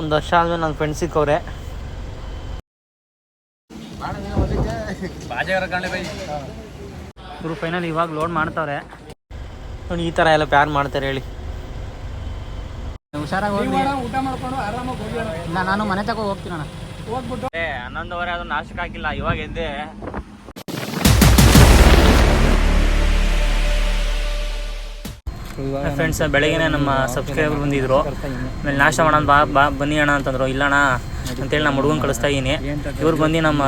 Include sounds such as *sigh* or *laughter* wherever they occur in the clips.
ಒಂದು ವರ್ಷ ಆದ್ಮೇಲೆ ನನ್ನ ಫ್ರೆಂಡ್ ಸಿಕ್ಕವ್ರೆ ಇವರು ಫೈನಲ್ ಇವಾಗ ಲೋಡ್ ಮಾಡ್ತಾವ್ರೆ. ನೋಡಿ ಈ ತರ ಎಲ್ಲ ಪ್ಯಾರ್ ಮಾಡ್ತಾರೆ ಹೇಳಿ. ಹುಷಾರಾಗಿ ಹೋಗಿ ಊಟ ಮಾಡ್ಕೊಂಡು ಆರಾಮಾಗಿ ಹೋಗಿ ಇಲ್ಲ ನಾನು ಮನೆ ತಗೋ ಹೋಗ್ತೀನಿ ಅಣ್ಣ. ಹೋಗ್ಬಿಟ್ಟು ಏ ಹನ್ನೊಂದುವರೆ ಅದು ನಾಶಕ್ಕೆ ಹಾಕಿಲ್ಲ ಇವಾಗ ಎದ್ದೆ ಫ್ರೆಂಡ್ಸ್ ಬೆಳಗ್ಗೆ ನಮ್ಮ ಸಬ್ಸ್ಕ್ರೈಬರ್ ಬಂದಿದ್ರು. ಆಮೇಲೆ ನಾಷ್ಟ ಮಾಡೋಣ ಬಾ ಬಾ ಬನ್ನಿ ಅಣ್ಣ ಅಂತಂದ್ರು. ಇಲ್ಲಣ್ಣ ಅಂತೇಳಿ ನಮ್ಮ ಹುಡುಗನ್ ಕಳಿಸ್ತಾ ಇದ್ದೀನಿ. ಇವ್ರು ಬಂದು ನಮ್ಮ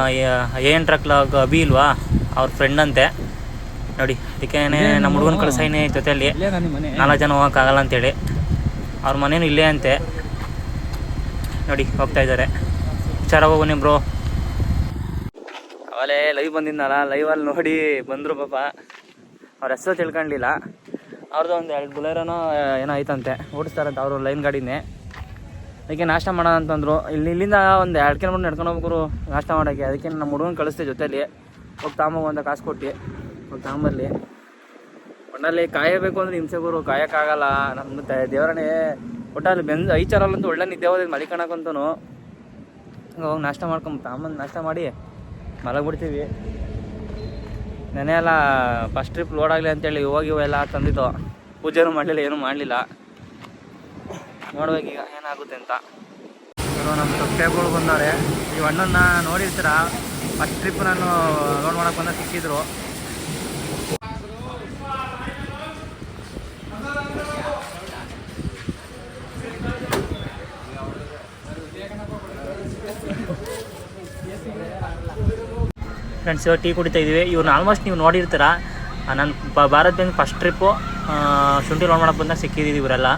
ಏನ್ ಎನ್ ಲಾಗ್ ಅಭಿ ಇಲ್ವಾ? ಅವ್ರ ಫ್ರೆಂಡ್ ಅಂತೆ. ನೋಡಿ ಅದಕ್ಕೆ ನಮ್ಮ ಹುಡುಗನ್ ಕಳಿಸ್ತಾ ಇದೀನಿ ಜೊತೆಯಲ್ಲಿ. ನಾಲ್ಕು ಜನ ಹೋಗೋಕ್ಕಾಗಲ್ಲ ಅಂತೇಳಿ. ಅವ್ರ ಮನೇನು ಇಲ್ಲೇ ಅಂತೆ. ನೋಡಿ ಹೋಗ್ತಾ ಇದ್ದಾರೆ. ಹುಷಾರಾಗಿ ಬನ್ನಿ ಬ್ರೋ ಅವಲೇ ಲೈವ್ ಬಂದಿದ್ನಲ್ಲ ಲೈವಲ್ಲಿ ನೋಡಿ ಬಂದರು ಪಾಪ. ಅವ್ರ ಹೆಸರು ತಿಳ್ಕೊಂಡಿಲ್ಲ. ಅವ್ರದ್ದು ಒಂದು ಎರಡು ಬುಲೆರೋನೋ ಏನೋ ಐತಂತೆ. ಓಡಿಸ್ತಾರಂತೆ ಅವರು ಲೈನ್ ಗಾಡಿನೇ. ಅದಕ್ಕೆ ನಾಷ್ಟ ಮಾಡೋಣ ಅಂತಂದರು. ಇಲ್ಲಿ, ಇಲ್ಲಿಂದ ಒಂದು ಎರಡು ಕಿಲೋಮೀಟರ್ ನಡ್ಕೊಂಡು ಹೋಗ್ಬೇಕು ನಾಷ್ಟ ಮಾಡೋಕ್ಕೆ. ಅದಕ್ಕೆ ನಮ್ಮ ಹುಡುಗನ ಕಳಿಸ್ತೀವಿ ಜೊತೆಲಿ. ಹೋಗಿ ತಾಂಬೋಗು ಅಂತ ಕಾಸು ಕೊಟ್ಟು. ಹೋಗಿ ತಾಂಬರ್ಲಿ ಒಟ್ಟಲ್ಲಿ ಕಾಯಬೇಕು ಅಂದ್ರೆ ಹಿಂಸೆ ಗುರು. ಕಾಯೋಕ್ಕಾಗಲ್ಲ. ನಮ್ಮ ದೇವರಣೆ ಒಟ್ಟಲ್ಲಿ ಬೆಂದು ಐಚಾರಲ್ಲಂತೂ ಒಳ್ಳೆ ನಿದ್ದೆ ಹೋದ್ರೆ ಮಲಿಕಣಕ್ಕಂತೂ ಹೋಗಿ ನಾಷ್ಟ ಮಾಡ್ಕೊಂಡು ತಾಂಬಂದು ನಾಷ್ಟ ಮಾಡಿ ಮಲಗಿಬಿಡ್ತೀವಿ. ನೆನೆ ಎಲ್ಲ ಫಸ್ಟ್ ಟ್ರಿಪ್ ಲೋಡ್ ಆಗಲಿ ಅಂತೇಳಿ ಹೋಗಿ ಎಲ್ಲ ತಂದಿದ್ದು. ಪೂಜೆನೂ ಮಾಡಲಿಲ್ಲ ಏನೂ ಮಾಡಲಿಲ್ಲ. ನೋಡ್ಬೇಕು ಈಗ ಏನಾಗುತ್ತೆ ಅಂತ. ಇವರು ನಮ್ಮ ಸೊಪ್ಪೆಗಳು ಬಂದವ್ರೆ. ಈ ಹಣ್ಣನ್ನು ನೋಡಿರ್ತೀರ? ಫಸ್ಟ್ ಟ್ರಿಪ್ ನಾನು ಲೋಡ್ ಮಾಡಕ್ಕೆ ಬಂದ ಸಿಕ್ಕಿದ್ರು. ಫ್ರೆಂಡ್ಸ್ ಇವಾಗ ಟೀ ಕುಡಿತಾ ಇದ್ದೀವಿ ಇವ್ರನ್ನ ಆಲ್ಮೋಸ್ಟ್ ನೀವು ನೋಡಿರ್ತೀರ? ನನ್ನ ಭಾರತ್ ಬ್ಯಾಂಕ್ ಫಸ್ಟ್ ಟ್ರಿಪ್ಪು ಶುಂಠಿ ಲೋಡ್ ಮಾಡಕ್ಕೆ ಬಂದಾಗ ಸಿಕ್ಕಿದ್ದೀವಿ ಇವರೆಲ್ಲ.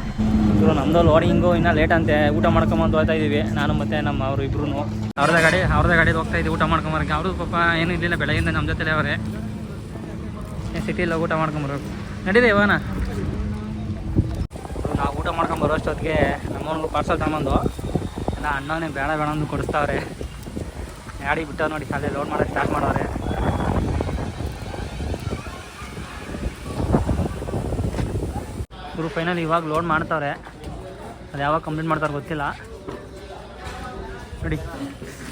ಇವರು ನಮ್ಮದು ಲೋಡಿಂಗು ಇನ್ನೂ ಲೇಟ್ ಅಂತೆ, ಊಟ ಮಾಡ್ಕೊಂಬಂದು ಹೋಗ್ತಾ ಇದ್ದೀವಿ ನಾನು ಮತ್ತು ನಮ್ಮ ಅವರು ಇಬ್ರು ಅವ್ರದ್ದೇ ಗಾಡಿ ಅವ್ರದ್ದೇ ಗಾಡಿಗೆ ಹೋಗ್ತಾ ಇದ್ದೀವಿ ಊಟ ಮಾಡ್ಕೊಂಬರಕ್ಕೆ ಅವರು ಪಾಪ ಏನೂ ಇರಲಿಲ್ಲ, ಬೆಳಗಿಂದ ನಮ್ಮ ಜೊತೆಲೇ ಅವರೇ. ಸಿಟಿಯಲ್ಲಿ ಊಟ ಮಾಡ್ಕೊಂಬರ್ಬೇಕು ನಡೀರಿ ಇವಾನ ನಾವು ಊಟ ಮಾಡ್ಕೊಂಬರೋ ಅಷ್ಟೊತ್ತಿಗೆ ನಮ್ಮವ್ನಿಗೆ ಪಾರ್ಸಲ್ ತಗೊಂಬಂದು ಎಲ್ಲ ಅಣ್ಣನೇ ಬೇಡ ಬೇಡ ಅಂದು ಕೊಡಿಸ್ತಾವ್ರೆ. ಗಾಡಿ ಬಿಟ್ಟವ್ರು ನೋಡಿ ಅಲ್ಲೇ ಲೋಡ್ ಮಾಡೋಕ್ಕೆ ಸ್ಟಾರ್ಟ್ ಮಾಡೋರೆ. ಇವರು ಫೈನಲ್ ಇವಾಗ ಲೋಡ್ ಮಾಡ್ತಾವ್ರೆ. ಅದು ಯಾವಾಗ ಕಂಪ್ಲೀಟ್ ಮಾಡ್ತಾರೆ ಗೊತ್ತಿಲ್ಲ. ನೋಡಿ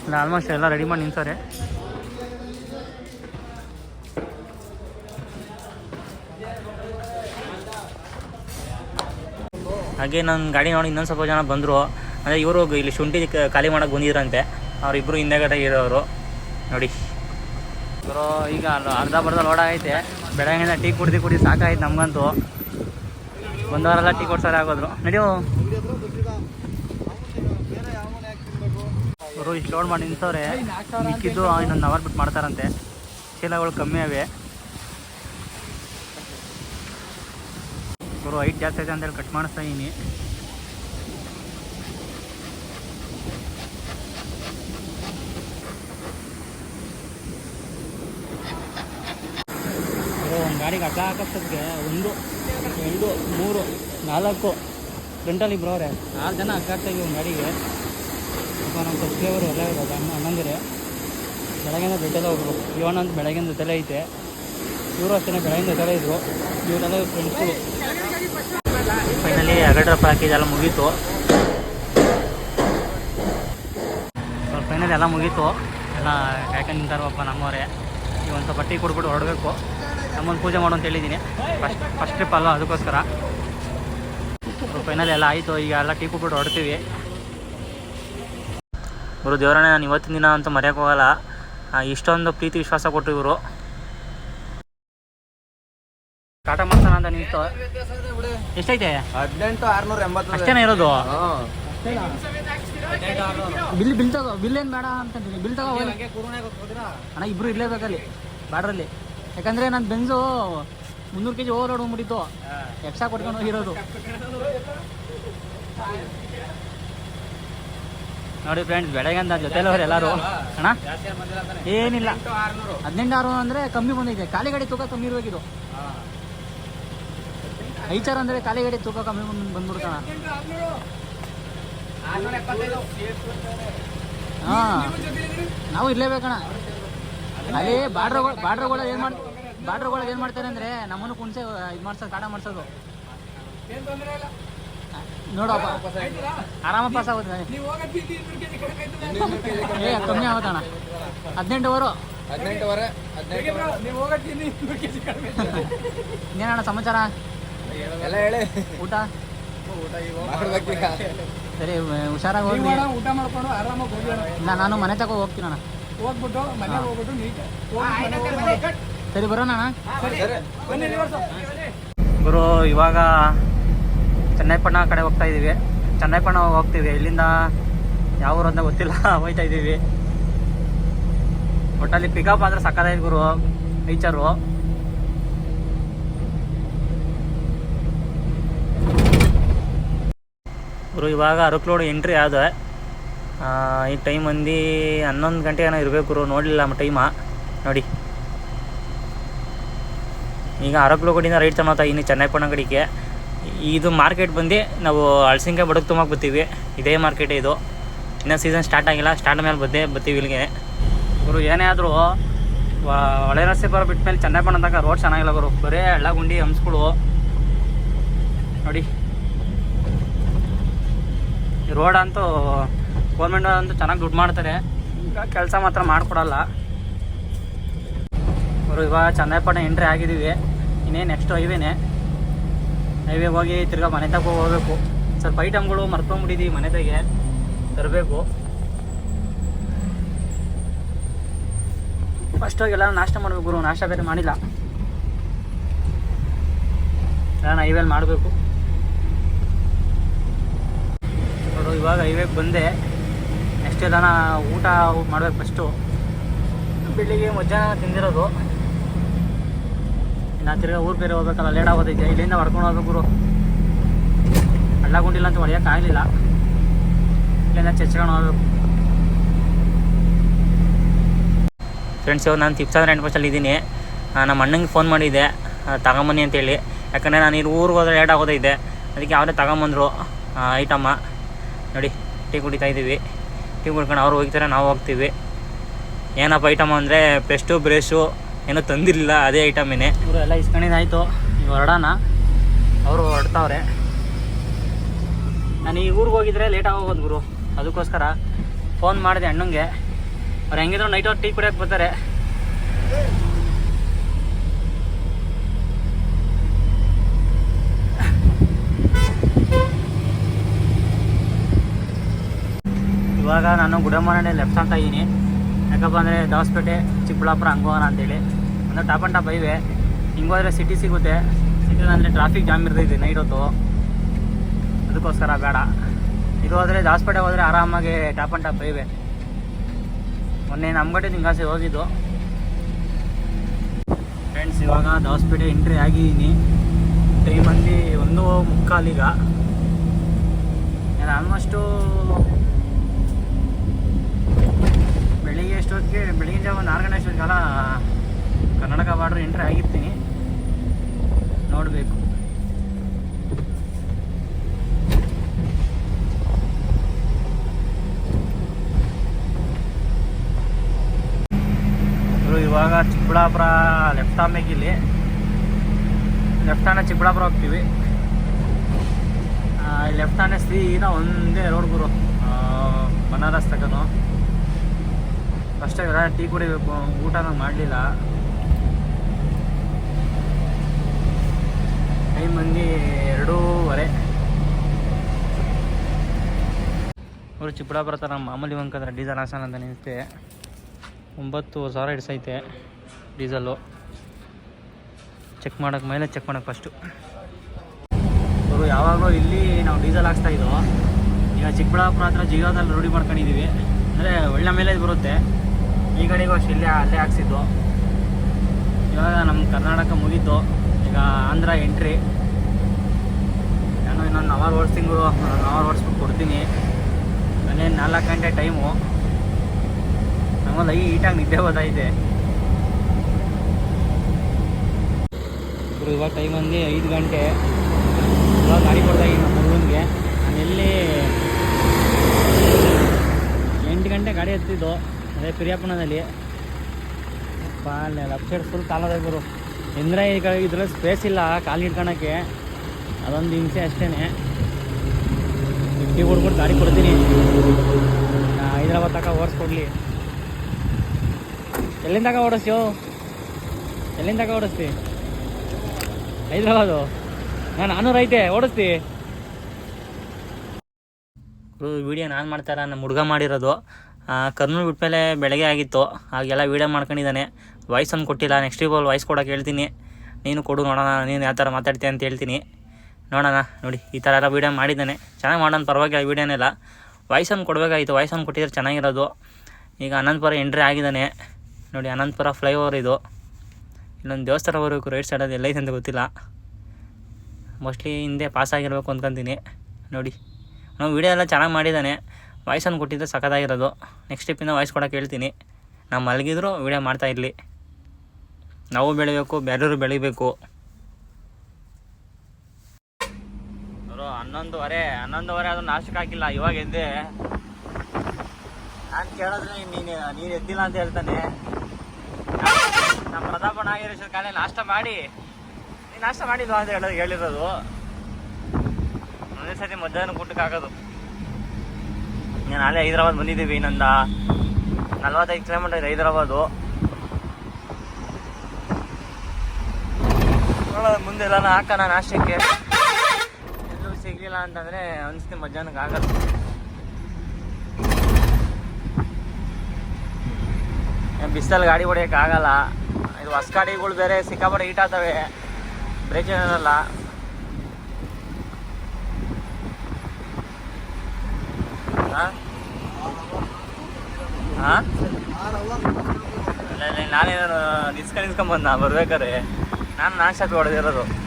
ಇಲ್ಲ ಆಲ್ಮೋಸ್ಟ್ ಎಲ್ಲ ರೆಡಿ ಮಾಡಿ ನಿಂತಾರೆ ಹಾಗೆ ನನ್ನ ಗಾಡಿ ನೋಡಿ, ಇನ್ನೊಂದು ಸ್ವಲ್ಪ ಜನ ಬಂದರು. ಅಂದರೆ ಇವರು ಇಲ್ಲಿ ಶುಂಠಿ ಖಾಲಿ ಮಾಡೋಕೆ ಬಂದಿದ್ರಂತೆ. ಅವರಿಬ್ಬರು ಹಿಂದೆಗಡೆ ಇರೋರು. ನೋಡಿ. ಇವರು ಈಗ ಅರ್ಧ ಬರ್ಧ ಲೋಡ್ ಆಗೈತೆ. ಬೆಳಗ್ಗೆ ಟೀ ಕುಡ್ದು ಕುಡಿ ಸಾಕಾಯ್ತು ನಮಗಂತೂ. ಬಂದವರೆಲ್ಲ ಟೀ ಕೊಡ್ಸಾರೆ ಆಗೋದ್ರು ನಡೀವು ಅವರು ಇಷ್ಟು ಲೋಡ್ ಮಾಡಿ ನಿಂತವ್ರೆ. ಮಿಕ್ಕಿದ್ದು ಇನ್ನೊಂದು ಅವರ್ ಬಿಟ್ಟು ಮಾಡ್ತಾರಂತೆ. ಚೀಲಗಳು ಕಮ್ಮಿ ಅವೆ. ಅವರು ಹೈಟ್ ಜಾಸ್ತಿ ಐತೆ ಅಂತೇಳಿ ಕಟ್ ಮಾಡಿಸ್ತಾ ಇದೀನಿ. ಗಾಡಿಗೆ ಅಡ್ಡ ಹಾಕೋದಕ್ಕೆ ಒಂದು, ಎರಡು, ಮೂರು, ನಾಲ್ಕು ಗಂಟಲಿ ಬ್ರೋರೆ. ಆರು ಜನ ಅಡ್ಡಾಡ್ತಾ ಒಂದು ಗಾಡಿಗೆ. ಸ್ವಲ್ಪ ನಮ್ಮ ಸಬ್ಸ್ಕ್ರೈಬರ್ ಎಲ್ಲ ಇರೋದು ಅಣ್ಣ, ಅಣ್ಣಂದಿರಿ. ಬೆಳಗ್ಗೆಯಿಂದ ಬೆಟ್ಟದ ಹೋಗ್ರು ಇವಣ್ಣ ಅಂತ ಬೆಳಗ್ಗಿನ ಜೊತೆಲೇ ಐತೆ. ಇವರು ಅಷ್ಟೇ ಬೆಳಗಿನ ಜೊತೆಲೇ ಇದ್ರು. ಇವರೆಲ್ಲ ಫ್ರೆಂಡ್ಸು ಫೈನಲಿ ಅಗಡ್ರ ಪ್ಯಾಕೇಜ್ ಎಲ್ಲ ಮುಗೀತು. ಫೈನಲಿ ಎಲ್ಲ ಮುಗೀತು. ಎಲ್ಲ ಯಾಕೆ ನಿಂತಾರಪ್ಪ ನಮ್ಮವರೇ. ಈ ಒಂದು ಸ್ವಲ್ಪ ಟೀ ಕುಡ್ಬಿಟ್ಟು ಹೊರಡಬೇಕು. ನಮ್ಮನ್ನು ಪೂಜೆ ಮಾಡು ಅಂತ ಹೇಳಿದ್ದೀನಿ. ಫಸ್ಟ್ ಫಸ್ಟ್ ಟ್ರಿಪ್ ಅಲ್ವಾ ಅದಕ್ಕೋಸ್ಕರ. ಫೈನಲ್ ಎಲ್ಲ ಆಯಿತು. ಈಗ ಎಲ್ಲ ಟೀ ಕೊಟ್ಬಿಟ್ಟು ಹೊಡ್ತೀವಿ ಇವರು ದೇವರಣ್ಣ ನಾನು ಇವತ್ತಿನ ದಿನ ಅಂತ ಮರೆಯೋಕೆ ಹೋಗಲ್ಲ. ಇಷ್ಟೊಂದು ಪ್ರೀತಿ ವಿಶ್ವಾಸ ಕೊಟ್ಟು ಇವರು. ಟಾಟಾ ಮಾಡ್ತಾನ ಅಂತ ನಿಂತು. ಎಷ್ಟೈತೆ? ಹದಿನೆಂಟು ಆರ್ನೂರ ಎಂಬತ್ತು ಅಷ್ಟೇನೇ ಇರೋದು? ಬಿಲ್ ಬಿಲ್ ತಗೋ ಬಿಲ್ ಏನು ಬೇಡ ಅಂತಂತೀನಿ ಬಿಲ್ ತಗೋ. ಅಣ್ಣ ಇಬ್ರು ಇರ್ಲೇಬೇಕಲ್ಲಿ ಬಾರ್ಡ್ರಲ್ಲಿ. ಯಾಕಂದ್ರೆ ನಾನು ಬೆಂಜು ಮುನ್ನೂರು ಕೆ ಜಿ ಓವರ್ ರೋಡ್ ಹೋಗ್ಬಿಟ್ಟಿತ್ತು ಎಕ್ಸ್ಟ್ರಾ ಕೊಟ್ಕೊಂಡು ಹೋಗಿರೋದು ನೋಡಿ ಫ್ರೆಂಡ್ಸ್ ಬೆಳಗ್ಗೆ ಅಂತ ಜೊತೆಲವ್ರು ಎಲ್ಲರೂ. ಅಣ್ಣ? ಏನಿಲ್ಲ. ಹದಿನೆಂಟು ಆರು ಅಂದರೆ ಕಮ್ಮಿ ಬಂದಿದೆ ಖಾಲಿ ಗಾಡಿ ತೂಕ ಕಮ್ಮಿ ಇರಬೇಕಿದು. ಐಚಾರ ಅಂದರೆ ಖಾಲಿ ಗಾಡಿ ತೂಕ ಕಮ್ಮಿ ಬಂದು ಬಂದ್ಬಿಡ್ತಾಣ ಹಾಂ. ನಾವು ಇರ್ಲೇಬೇಕಣ್ಣ. ಅಲ್ಲಿ ಬಾರ್ಡ್ರಗಳು ಬಾರ್ಡ್ರಗಳು ಏನು ಮಾಡಿ ಬಾರ್ಡ್ರಗಳು ಏನು ಮಾಡ್ತಾರೆ ಅಂದರೆ ನಮ್ಮನ್ನು ಕುಣ್ಸೆ ಇದು ಮಾಡ್ಸೋದು. ಕಾಟ ಮಾಡ್ಸೋದು ನೋಡಪ್ಪ. ಆರಾಮ ಪಾಸ್ ಆಗುತ್ತೆ ಏ ಕಮ್ಮಿ ಆಗುತ್ತಣ್ಣ ಹದಿನೆಂಟು ಓವರು ಹದಿನೆಂಟು ಇನ್ನೇನಣ್ಣ ಸಮಾಚಾರ? ಎಲ್ಲ ಹೇಳಿ. ಊಟ? ಸರಿ ಹುಷಾರಾಗಿ ಹೋಗಿ ಊಟ ಮಾಡ್ಕೊಂಡು ಆರಾಮಾಗಿ ಹೋಗಿ ಇಲ್ಲ ನಾನು ಮನೆ ತಗೋ ಹೋಗ್ತೀನಣ್ಣ ಹೋಗ್ಬಿಟ್ಟು ಮನೆ ಹೋಗ್ಬಿಟ್ಟು ನೀಟ್ ಸರಿ ಬರೋಣ ಅಣ್ಣ. ಬನ್ನಿ ರಿವರ್ಸು. ಗುರು ಇವಾಗ ಚೆನ್ನೈಪಣ್ಣ ಕಡೆ ಹೋಗ್ತಾ ಇದ್ದೀವಿ ಚೆನ್ನೈಪಣ್ಣ ಹೋಗ್ತೀವಿ. ಇಲ್ಲಿಂದ ಯಾವ ಊರು ಅಂತ ಗೊತ್ತಿಲ್ಲ. *laughs* ಹೋಗ್ತಾ ಇದ್ದೀವಿ ಒಟ್ಟಲ್ಲಿ ಪಿಕಪ್ ಆದರೆ ಸಕ್ಕದಾಯ್ತು ಗುರು. ಟೀಚರು ಗುರು ಇವಾಗ ಅರಕ್ಲೋಡ್ ಎಂಟ್ರಿ ಆದ ಈಗ ಟೈಮ್ ಅಂದು ಹನ್ನೊಂದು ಗಂಟೆ ಏನೋ ಇರಬೇಕು ನೋಡಲಿಲ್ಲ ನಮ್ಮ ಟೈಮ ನೋಡಿ. ಈಗ ಅರಕ್ಲೋಗಡಿಂದ ರೈಟ್ ತಗೊಳ್ತಾ ಇನ್ನು ಚೆನ್ನೈಪಣ್ಣ ಕಡೆಗೆ ಇದು ಮಾರ್ಕೆಟ್ ಬಂದು ನಾವು ಅಳಸಿಂಗೆ ಬಡಕ್ ತುಂಬಕ್ಕೆ ಬರ್ತೀವಿ ಇದೇ ಮಾರ್ಕೆಟ್ ಇದು. ಇನ್ನೂ ಸೀಸನ್ ಸ್ಟಾರ್ಟ್ ಆಗಿಲ್ಲ ಸ್ಟಾರ್ಟ್ ಮೇಲೆ ಬಂದೇ ಬರ್ತೀವಿ ಇಲ್ಲಿಗೆ. ಗುರು, ಏನೇ ಆದರೂ ಹೊಳೆ ಬರೋ ಬಿಟ್ಟ ಮೇಲೆ ಚೆನ್ನೈಪಣ್ಣ ತನಕ ರೋಡ್ ಚೆನ್ನಾಗಿಲ್ಲ ಗುರು. ಬರೇ ಹಳ್ಳ ಗುಂಡಿ, ಹಂಸ್ಗಳು. ನೋಡಿ. ಈ ರೋಡ್ ಅಂತೂ ಗೌರ್ಮೆಂಟ್ ಅಂತೂ ಚೆನ್ನಾಗಿ ದುಡ್ಡು ಮಾಡ್ತಾರೆ. ಕೆಲಸ ಮಾತ್ರ ಮಾಡಿಕೊಡಲ್ಲ. ಅವರು ಇವಾಗ ಚಂದಾಯಪಟ್ಟಣ ಎಂಟ್ರಿ ಆಗಿದ್ದೀವಿ. ಇನ್ನೇ ನೆಕ್ಸ್ಟ್ ಹೈವೇನೆ ಹೈವೇಗೆ ಹೋಗಿ ತಿರ್ಗಾ ಮನೆ ತಗೋ ಹೋಗ್ಬೇಕು. ಸ್ವಲ್ಪ ಐಟಮ್ಗಳು ಮರ್ಕೊಂಡ್ಬಿಟ್ಟಿದ್ದೀವಿ ತೆಗೆ ತರಬೇಕು. ಫಸ್ಟ್ ಹೋಗಿ ಎಲ್ಲ ನಾಷ್ಟ ಮಾಡಬೇಕು ಗುರು. ನಾಷ್ಟ ಬೇರೆ ಮಾಡಿಲ್ಲ. ನಾನು ಹೈವೇಲಿ ಮಾಡಬೇಕು. ನೋಡು, ಇವಾಗ ಹೈವೇಗೆ ಬಂದೆ. ನೆಕ್ಸ್ಟ್ ದಾನ ಊಟ ಮಾಡ್ಬೇಕು ಫಸ್ಟು ಬೆಳಿಗ್ಗೆ ಮಧ್ಯಾಹ್ನ ತಿಂದಿರೋದು. ಇನ್ನು ತಿರ್ಗಿ ಊರು ಬೇರೆ ಹೋಗ್ಬೇಕಲ್ಲ ಲೇಟ್ ಆಗೋದೈತೆ ಇಲ್ಲಿಂದ ಹೊಡ್ಕೊಂಡು ಹೋಗ್ಬೇಕು ಗುರು. ಹಳ್ಳ ಗುಂಡಿಲ್ಲ ಅಂತ ಹೊಡೆಯೋಕ್ಕಾಗಲಿಲ್ಲ ಇಲ್ಲಿಂದ ಚಚ್ಕೊಂಡು ಹೋಗ್ಬೇಕು. ಫ್ರೆಂಡ್ಸ್ ಇವಾಗ ನಾನು ತಿಪ್ಸ್ ಅಂದ್ರೆ ಎಂಟು ಇದ್ದೀನಿ. ನಮ್ಮ ಅಣ್ಣಂಗೆ ಫೋನ್ ಮಾಡಿದ್ದೆ. ತಗೊಂಬನ್ನಿ ಅಂತೇಳಿ ಯಾಕಂದರೆ ನಾನು ಇಲ್ಲಿ ಊರಿಗೆ ಹೋದ್ರೆ ಲೇಟ್ ಆಗೋದೈತೆ ಅದಕ್ಕೆ ಅವರೇ ತಗೊಂಬಂದರು ಐಟಮ್ಮ ನೋಡಿ, ಟೀ ಕುಡಿತಾ ಇದ್ದೀವಿ ಟೀ ಕುಡ್ಕೊಂಡು ಅವ್ರು ಹೋಗ್ತಾರೆ ನಾವು ಹೋಗ್ತೀವಿ. ಏನಪ್ಪ ಐಟಮ್ ಅಂದರೆ ಪೆಸ್ಟು ಬ್ರಷು ಏನೂ ತಂದಿರಲಿಲ್ಲ, ಅದೇ ಐಟಮೇನೆ ಇವರು ಎಲ್ಲ ಇಸ್ಕೊಂಡಿದ್ದಾಯ್ತು ಈಗ ಹೊರಡೋಣ ಅವರು ಹೊರಡ್ತಾವ್ರೆ. ನಾನು ಈ ಊರಿಗೆ ಹೋಗಿದ್ರೆ ಲೇಟ್ ಆಗೋಗೋದು ಗುರು. ಅದಕ್ಕೋಸ್ಕರ ಫೋನ್ ಮಾಡಿದೆ ಅಣ್ಣಂಗೆ. ಅವ್ರು ಹೆಂಗಿದ್ರು ನೈಟ್ ಅವ್ರು ಟೀ ಕುಡಿಯೋಕೆ ಬರ್ತಾರೆ. ಇವಾಗ ನಾನು ಗುಡಮನೆ ಲೆಫ್ಟ್ ಅಂತ ಇದ್ದೀನಿ. ಯಾಕಪ್ಪ ಅಂದರೆ ದಾವಸ್ಪೇಟೆ ಚಿಕ್ಕಬಳ್ಳಾಪುರ ಹಂಗೋನ ಅಂತೇಳಿ. ಅಂದರೆ ಟಾಪ್ ಆ್ಯಂಡ್ ಟಾಪ್ ಹೈವೆ ಹಿಂಗೋದ್ರೆ ಸಿಟಿ ಸಿಗುತ್ತೆ. ಸಿಟಿ ಅಂದರೆ ಟ್ರಾಫಿಕ್ ಜಾಮ್ ಇರ್ತೈತೆ ನೈಟ್ ಹೊತ್ತು. ಅದಕ್ಕೋಸ್ಕರ ಬೇಡ. ಇದು ಹೋದರೆ ದಾಸ್ಪೇಟೆ ಹೋದರೆ ಆರಾಮಾಗಿ ಟಾಪ್ ಆ್ಯಂಡ್ ಟಾಪ್ ಇವೆ ಮೊನ್ನೆ ನಮ್ಮ ಕಡೆ ನಿಂಗಾಸೆ ಹೋಗಿದ್ದು. ಫ್ರೆಂಡ್ಸ್ ಇವಾಗ ದಾಸಪೇಟೆ ಎಂಟ್ರಿ ಆಗಿದ್ದೀನಿ. ಟೈಮ್ ಬಂದು ಒಂದು ಮುಕ್ಕಾಲೀಗ. ನಾನು ಆಲ್ಮೋಸ್ಟು ಬೆಳಿಗ್ಗೆ ಎಷ್ಟೊತ್ತಿಗೆ ಬೆಳಗಿನ ಜಾವ ಆರು ಗಂಟೆ ಅಷ್ಟೊತ್ತಿಗೆಲ್ಲ ಕರ್ನಾಟಕ ಬಾರ್ಡ್ರ್ ಎಂಟ್ರಿ ಆಗಿರ್ತೀನಿ. ನೋಡಬೇಕು. ಇವಾಗ ಚಿಕ್ಕಬಳ್ಳಾಪುರ ಲೆಫ್ಟ್ ಆಮೇಲೆ ಇಲ್ಲಿ. ಲೆಫ್ಟ್ ಆನೆ ಚಿಕ್ಕಬಳ್ಳಾಪುರ ಹೋಗ್ತೀವಿ. ಲೆಫ್ಟ್ ಆನೆ ಸೀದಾ ಒಂದೇ ರೋಡ್ ಗುರು. ಬನಾರಸ್ ತಗನು ಫಸ್ಟ್ ಇವರ ಟೀ ಕುಡಿಬೇಕು ಊಟ ನಾನು ಮಾಡಲಿಲ್ಲ. ಟೈಮ್ ಮಂದಿ ಎರಡೂವರೆ. ಅವರು ಚಿಕ್ಕಬಳ್ಳಾಪುರ ಥರ ಮಾಮೂಲಿ ಬಂಕಂದ್ರೆ ಡೀಸೆಲ್ ಹಾಸನ ಅಂತ ನಿಂತೆ ಒಂಬತ್ತು ಸಾವಿರ ಹಿಡ್ಸೈತೆ ಡೀಸೆಲ್ಲು. ಚೆಕ್ ಮಾಡೋಕೆ ಮೇಲೆ ಚೆಕ್ ಮಾಡೋಕೆ ಫಸ್ಟು ಅವರು ಯಾವಾಗಲೂ ಇಲ್ಲಿ ನಾವು ಡೀಸೆಲ್ ಹಾಕ್ಸ್ತಾ ಇದ್ದೋ ಈಗ ಚಿಕ್ಕಬಳ್ಳಾಪುರ ಹತ್ರ ಜೀವದಲ್ಲಿ ರೂಢಿ ಮಾಡ್ಕೊಂಡಿದ್ದೀವಿ. ಅಂದರೆ ಒಳ್ಳೆ ಮೇಲೆ ಬರುತ್ತೆ. ಈ ಕಡೆಗೂ ಅಷ್ಟು ಇಲ್ಲೇ, ಅಲ್ಲೇ ಹಾಕ್ಸಿದ್ದು. ಇವಾಗ ನಮ್ಮ ಕರ್ನಾಟಕ ಮುಗೀತು. ಈಗ ಆಂಧ್ರ ಎಂಟ್ರಿ ನಾನು ಇನ್ನೊಂದು ಅವರ್ ಓಡಿಸ್ತೀನಿ ಗುರು ಒಂದು ಅವರ್ ಓಡಿಸ್ಬಿಟ್ಟು ಕೊಡ್ತೀನಿ. ಅಲ್ಲೇ ನಾಲ್ಕು ಗಂಟೆ ಟೈಮು ನಮ್ಮಲ್ಲಿ ಈಟಾಗಿ ನಿದ್ದೆ ಬರ್ತಾಯಿದೆ ಇವಾಗ ಟೈಮ್ ಬಂದು ಐದು ಗಂಟೆ. ಇವಾಗ ಗಾಡಿ ಕೊಡ್ತಾ ಇದ್ದೀನಿ ನಮ್ಮ ಹುಡುಗನಿಗೆ ನಾನು ಎಲ್ಲಿ ಎಂಟು ಗಂಟೆ ಗಾಡಿ ಹತ್ತಿದ್ದು. ಅದೇ ಅಲ್ಲಿ ಲೆಫ್ಟ್ ಸೈಡ್ ಫುಲ್ ಕಾಲದಾಗ ಗುರು ಅಂದರೆ ಈಗ ಇದ್ರಲ್ಲಿ ಸ್ಪೇಸ್ ಇಲ್ಲ, ಕಾಲು ಹಿಡ್ಕೊಳಕ್ಕೆ ಅದೊಂದು ಹಿಂಸೆ ಅಷ್ಟೇ ಟೀ ಕೊಡ್ಬಿಟ್ಟು ಗಾಡಿ ಕೊಡ್ತೀನಿ. ಹೈದ್ರಾಬಾದ್ ತನಕ ಓಡಿಸ್ಕೊಡ್ಲಿ ಎಲ್ಲಿಂದ ತಕ ಓಡಿಸ್ತೀವೋ ಎಲ್ಲಿಂದ ತಕ ಓಡಿಸ್ತಿ? ಹೈದ್ರಾಬಾದು? ನಾನು ನಾನೂರು ಐತೆ ಓಡಿಸ್ತಿ ವಿಡಿಯೋ ನಾನು ಮಾಡ್ತಾರೆ? ನಮ್ಮ ಹುಡುಗ ಮಾಡಿರೋದು. ಕರ್ನೂಲು ಬಿಟ್ಮೇಲೆ ಬೆಳಗ್ಗೆ ಆಗಿತ್ತು. ಹಾಗೆಲ್ಲ ವೀಡಿಯೋ ಮಾಡ್ಕೊಂಡಿದ್ದಾನೆ. ವಾಯ್ಸ್ ಒಂದು ಕೊಟ್ಟಿಲ್ಲ. ನೆಕ್ಸ್ಟ್ ವೀಕಲ್ಲಿ ವಾಯ್ಸ್ ಕೊಡೋಕೆ ಹೇಳ್ತೀನಿ. ನೀನು ಕೊಡು ನೋಡೋಣ. ನೀನು ಯಾವ ಥರ ಮಾತಾಡ್ತೀಯ ಅಂತ ಹೇಳ್ತೀನಿ. ನೋಡೋಣ. ನೋಡಿ, ಈ ಥರ ಎಲ್ಲ ವೀಡಿಯೋ ಮಾಡಿದ್ದಾನೆ. ಚೆನ್ನಾಗಿ ಮಾಡೋಣ. ಪರವಾಗಿಲ್ಲ ವೀಡಿಯೋನೆಲ್ಲ ವಾಯ್ಸನ್ನು ಕೊಡಬೇಕಾಗಿತ್ತು. ಒಂದು ಕೊಟ್ಟಿದ್ರೆ ಚೆನ್ನಾಗಿರೋದು. ಈಗ ಅನಂತಪುರ ಎಂಟ್ರಿ ಆಗಿದ್ದಾನೆ. ನೋಡಿ, ಅನಂತಪುರ ಫ್ಲೈಓವರ್ ಇದು. ಇಲ್ಲೊಂದು ದೇವಸ್ಥಾನ ಬರಬೇಕು ರೈಟ್ ಸೈಡಲ್ಲಿ ಎಲ್ಲೈತೆ ಅಂತ ಗೊತ್ತಿಲ್ಲ. ಮೋಸ್ಟ್ಲಿ ಹಿಂದೆ ಪಾಸ್ ಆಗಿರಬೇಕು ಅಂದ್ಕೊತೀನಿ. ನೋಡಿ. ನಾವು ವೀಡಿಯೋ ಎಲ್ಲ ಚೆನ್ನಾಗಿ ಮಾಡಿದ್ದಾನೆ. ವಾಯ್ಸನ್ನು ಕೊಟ್ಟಿದ್ದರೆ ಸಖತ್ತಾಗಿರೋದು. ನೆಕ್ಸ್ಟ್ ಸ್ಟೆಪ್ಪಿಂದ ವಾಯ್ಸ್ ಕೊಡೋಕೆ ಹೇಳ್ತೀನಿ. ನಾವು ಮಲಗಿದ್ರು ವೀಡಿಯೋ ಮಾಡ್ತಾ ಇರಲಿ. ನಾವು ಬೆಳಿಬೇಕು, ಬೇರೆಯವರು ಬೆಳಿಬೇಕು. ಹನ್ನೊಂದುವರೆ ಹನ್ನೊಂದುವರೆ ಅದು ನಾಷ್ಟಕ್ಕೆ ಹಾಕಿಲ್ಲ, ಇವಾಗ ಎದ್ದೆ. ನಾನು ಕೇಳಿದ್ರೆ ನೀನು ನೀನು ಎದ್ದಿಲ್ಲ ಅಂತ ಹೇಳ್ತಾನೆ. ನಮ್ಮ ಪ್ರತಾಪಣ್ಣ ಆಗಿರೋ ಕಾಲೇ ನಾಷ್ಟ ಮಾಡಿ. ನೀನು ನಾಷ್ಟ ಮಾಡಿದ್ವಾ ಅಂತ ಹೇಳೋದು ಹೇಳಿರೋದು. ಒಂದೇ ಸತಿ ಮಧ್ಯಾಹ್ನ ಊಟಕ್ಕೆ ಆಗೋದು ನಾನು ನಾಳೆ ಹೈದ್ರಾಬಾದ್ ಬಂದಿದ್ದೀವಿ, ಇನ್ನೊಂದ ನಲ್ವತ್ತೈದು ಕಿಲೋಮೀಟರ್ ಹೈದ್ರಾಬಾದು. ನೋಡೋಣ, ಮುಂದೆ ಎಲ್ಲ ಹಾಕೋಣ ನಾಷ್ಟಕ್ಕೆ. ಎಲ್ಲೂ ಸಿಗಲಿಲ್ಲ ಅಂತಂದರೆ ಅನಿಸ್ತೀನಿ ಮಧ್ಯಾಹ್ನಕ್ಕೆ ಆಗಲ್ಲ. ಬಿಸಿಲಲ್ಲಿ ಗಾಡಿ ಹೊಡೆಯೋಕ್ಕಾಗಲ್ಲ ಇದು ಹೊಸ ಗಾಡಿಗಳು ಬೇರೆ ಸಿಕ್ಕಾಪಟ್ಟೆ ಹೀಟ್ ಆಗ್ತವೆ. ಬ್ರೇಕ್ ಏನಿರಲ್ಲ ಹಾಂ ಹಾಂ? ಇಲ್ಲ ಇಲ್ಲ ನಾನೇನು ನಿಲ್ಸ್ಕೊಂಡು ನಿಂತ್ಕೊಂಬಂದ ಬರ್ಬೇಕಾದ್ರೆ. ನಾನು ಶಾಪಿ ಹೊಡೆದಿರೋದು.